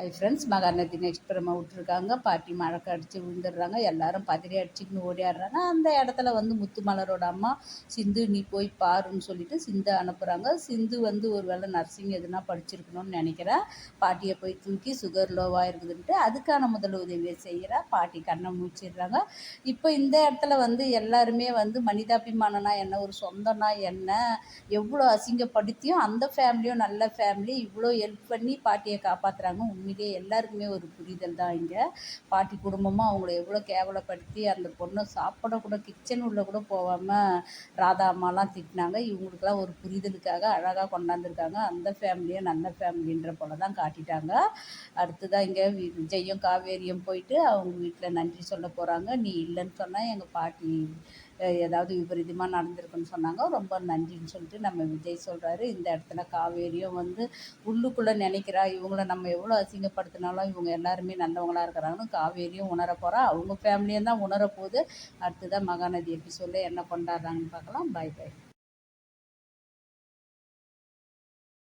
அது friends Mahanadi next பிரம விட்டுருக்காங்க. பாட்டி மழக்க அடித்து விழுந்துடுறாங்க. எல்லாரும் பதறி அடிச்சுக்கின்னு ஓடியாடுறாங்க. அந்த இடத்துல வந்து முத்துமலரோட அம்மா சிந்து நீ போய் பாருன்னு சொல்லிட்டு சிந்து அனுப்புகிறாங்க சிந்து வந்து ஒரு வேளை நர்சிங் எதுனா படிச்சிருக்கணும்னு நினைக்கிறேன். பாட்டியை போய் தூக்கி சுகர் லோவாக இருக்குதுன்ட்டு அதுக்கான முதல் உதவியை செய்கிறா. பாட்டி கண்ணை மூச்சிடுறாங்க. இப்போ இந்த இடத்துல வந்து எல்லாருமே வந்து மனிதாபிமானனா என்ன ஒரு சொந்தம்னா என்ன எவ்வளோ அசிங்கப்படுத்தியும் அந்த ஃபேமிலியும் நல்ல ஃபேமிலி இவ்வளோ ஹெல்ப் பண்ணி பாட்டியை காப்பாற்றுறாங்க உண்மை ஃபேமிலியே எல்லாருக்குமே ஒரு புரிதல் தான் இங்கே. பாட்டி குடும்பமும் அவங்கள எவ்வளோ கேவலப்படுத்தி அந்த பொண்ணை சாப்பிட கூட கிச்சன் உள்ளே கூட போகாமல் ராதா அம்மாலாம் திட்டினாங்க. இவங்களுக்குலாம் ஒரு புரிதலுக்காக அழகாக கொண்டாந்துருக்காங்க. அந்த ஃபேமிலியை நல்ல ஃபேமிலின்ற போல தான் காட்டிட்டாங்க. அடுத்ததாக இங்கே விஜயும் காவேரியும் போயிட்டு அவங்க வீட்டில் நன்றி சொல்ல போகிறாங்க நீ இல்லைன்னு சொன்னால் எங்கள் பாட்டி ஏதாவது விபரீதமாக நடந்திருக்குன்னு சொன்னாங்க. ரொம்ப நன்றின்னு சொல்லிட்டு நம்ம விஜய் சொல்கிறாரு இந்த இடத்துல காவேரியும் வந்து உள்ளுக்குள்ளே நினைக்கிறா. இவங்கள நம்ம எவ்வளோ அசிங்கப்படுத்தினாலும் இவங்க எல்லாருமே நல்லவங்களாக இருக்கிறாங்கன்னு காவேரியும் உணர போகிறா அவங்க ஃபேமிலியும் தான் உணர போகுது அடுத்ததாக மகாநதி எபிசோடில் என்ன கொண்டாடுறாங்கன்னு பார்க்கலாம். பாய் பாய்